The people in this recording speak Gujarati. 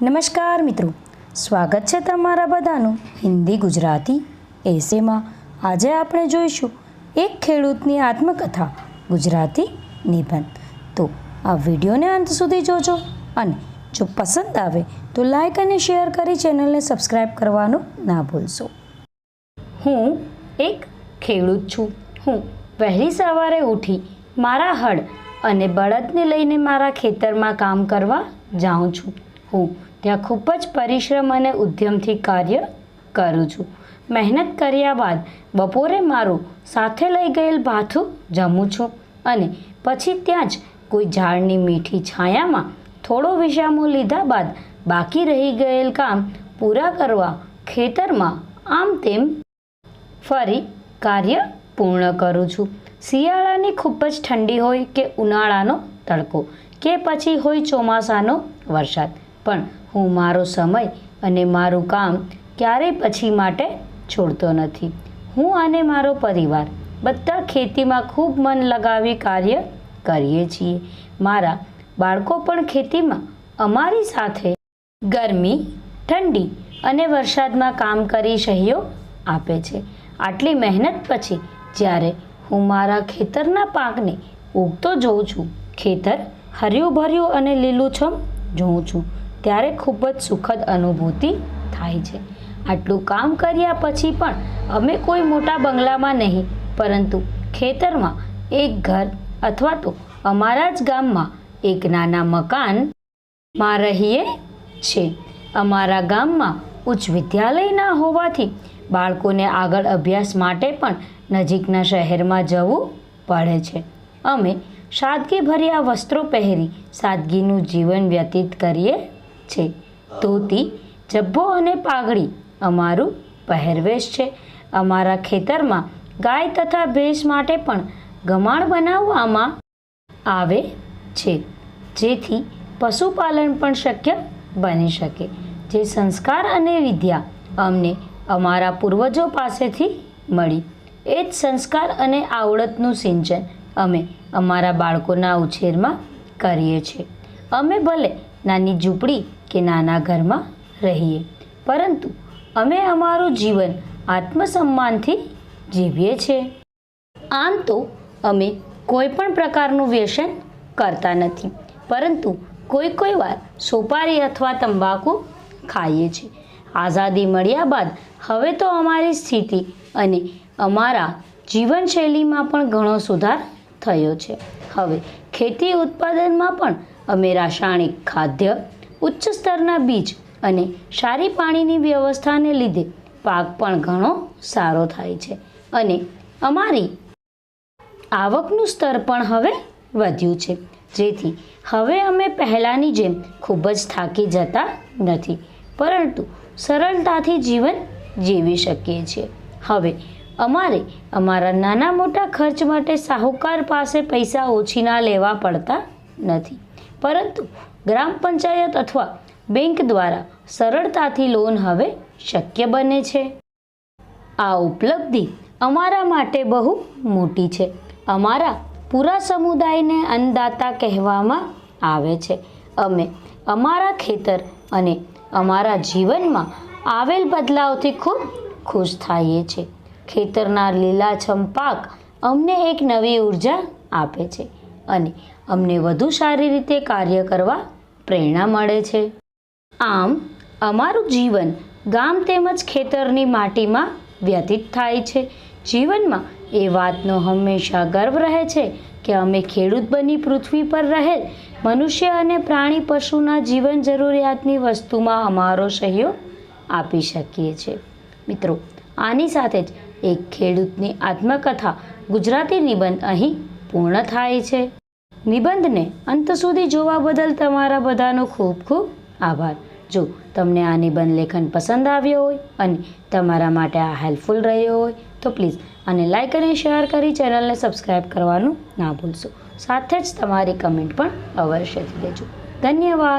નમસ્કાર મિત્રો. સ્વાગત છે તમારા બધાનું હિન્દી ગુજરાતી એસેમાં. આજે આપણે જોઈશું એક ખેડૂતની આત્મકથા, ગુજરાતી નિબંધ. તો આ વિડીયોને અંત સુધી જોજો અને જો પસંદ આવે તો લાઇક અને શેર કરી ચેનલને સબસ્ક્રાઈબ કરવાનું ના ભૂલશો. હું એક ખેડૂત છું. હું વહેલી સવારે ઉઠી મારા હળ અને બળદને લઈને મારા ખેતરમાં કામ કરવા જાઉં છું. હું ત્યાં ખૂબ જ પરિશ્રમ અને ઉદ્યમથી કાર્ય કરું છું. મહેનત કર્યા બાદ બપોરે મારું સાથે લઈ ગયેલ ભાથું જમું છું અને પછી ત્યાં જ કોઈ ઝાડની મીઠી છાયામાં થોડો વિશ્રામો લીધા બાદ બાકી રહી ગયેલ કામ પૂરા કરવા ખેતરમાં આમ તેમ ફરી કાર્ય પૂર્ણ કરું છું. શિયાળાની ખૂબ જ ઠંડી હોય કે ઉનાળાનો તડકો કે પછી હોય ચોમાસાનો વરસાદ. પણ હું મારો સમય અને મારું કામ ક્યારેય પછી માટે છોડતો નથી. હું અને મારો પરિવાર બધા ખેતીમાં ખૂબ મન લગાવી કાર્ય કરીએ છીએ. મારા બાળકો પણ ખેતીમાં અમારી સાથે ગરમી, ઠંડી અને વરસાદમાં કામ કરી સહયોગ આપે છે. આટલી મહેનત પછી જ્યારે હું મારા ખેતરના પાકને ઉગતો જોઉં છું, ખેતર હર્યું ભર્યું અને લીલુંછમ જોઉં છું ત્યારે ખૂબ જ સુખદ અનુભૂતિ થાય છે. આટલું કામ કર્યા પછી પણ અમે કોઈ મોટા બંગલામાં નહીં, પરંતુ ખેતરમાં એક ઘર અથવા તો અમારા જ ગામમાં એક નાના મકાનમાં રહીએ છે. અમારા ગામમાં ઉચ્ચ વિદ્યાલય ના હોવાથી બાળકોને આગળ અભ્યાસ માટે પણ નજીકના શહેરમાં જવું પડે છે. અમે સાદગીભર્યા વસ્ત્રો પહેરી સાદગીનું જીવન વ્યતીત કરીએ છીએ ધોતી જબ્બો અને પાઘડી અમારું પહેરવેશ છે. અમારા ખેતરમાં ગાય તથા ભેંસ માટે પણ ગમાણ બનાવવામાં આવે છે, જેથી પશુપાલન પણ શક્ય બની શકે. જે સંસ્કાર અને વિદ્યા અમને અમારા પૂર્વજો પાસેથી મળી. એ જ સંસ્કાર અને આવડતનું સિંચન અમે અમારા બાળકોના ઉછેરમાં કરીએ છીએ. અમે ભલે નાની ઝૂંપડી કે નાના ઘરમાં રહીએ. પરંતુ અમે અમારું જીવન આત્મસન્માનથી જીવીએ છીએ. આમ તો અમે કોઈ પણ પ્રકારનું વ્યસન કરતા નથી. પરંતુ કોઈ કોઈ વાર સોપારી અથવા તંબાકુ ખાઈએ છીએ. આઝાદી મળ્યા બાદ હવે તો અમારી સ્થિતિ અને અમારા જીવનશૈલીમાં પણ ઘણો સુધાર થયો છે. હવે ખેતી ઉત્પાદનમાં પણ અમે રાસાયણિક ખાદ્ય, ઉચ્ચ સ્તરના બીજ અને સારી પાણીની વ્યવસ્થાને લીધે પાક પણ ઘણો સારો થાય છે અને અમારી આવકનું સ્તર પણ હવે વધ્યું છે. જેથી હવે અમે પહેલાંની જેમ ખૂબ જ થાકી જતા નથી, પરંતુ સરળતાથી જીવન જીવી શકીએ છીએ. હવે અમારે અમારા નાના મોટા ખર્ચ માટે સાહુકાર પાસે પૈસા ઓછીના લેવા પડતા નથી. પરંતુ ગ્રામ પંચાયત અથવા બેંક દ્વારા સરળતાથી લોન હવે શક્ય બને છે. આ ઉપલબ્ધિ અમારા માટે બહુ મોટી છે. અમારા પૂરા સમુદાયને અન્નદાતા કહેવામાં આવે છે. અમે અમારા ખેતર અને અમારા જીવનમાં આવેલ બદલાવથી ખૂબ ખુશ થઈએ છીએ. ખેતરના લીલાછમ પાક અમને એક નવી ઊર્જા આપે છે. અને અમને વધુ સારી રીતે કાર્ય કરવા પ્રેરણા મળે છે. આમ, અમારું જીવન ગામ તેમજ ખેતરની માટીમાં વ્યતીત થાય છે. જીવનમાં એ વાતનો હંમેશા ગર્વ રહે છે કે અમે ખેડૂત બની પૃથ્વી પર રહેલ મનુષ્ય અને પ્રાણી પશુના જીવન જરૂરિયાતની વસ્તુમાં અમારો સહયોગ આપી શકીએ છીએ મિત્રો, આની સાથે જ એક ખેડૂતની આત્મકથા ગુજરાતી નિબંધ અહીં પૂર્ણ થાય છે. નિબંધને અંત સુધી જોવા બદલ તમારા બધાનો ખૂબ ખૂબ આભાર. જો તમને આ નિબંધ લેખન પસંદ આવ્યો હોય અને તમારા માટે આ હેલ્પફુલ રહ્યો હોય, તો પ્લીઝ અને લાઇક અને શેર કરી ચેનલને સબસ્ક્રાઈબ કરવાનું ના ભૂલશો. સાથે જ તમારી કમેન્ટ પણ અવશ્યથી દેજો ધન્યવાદ.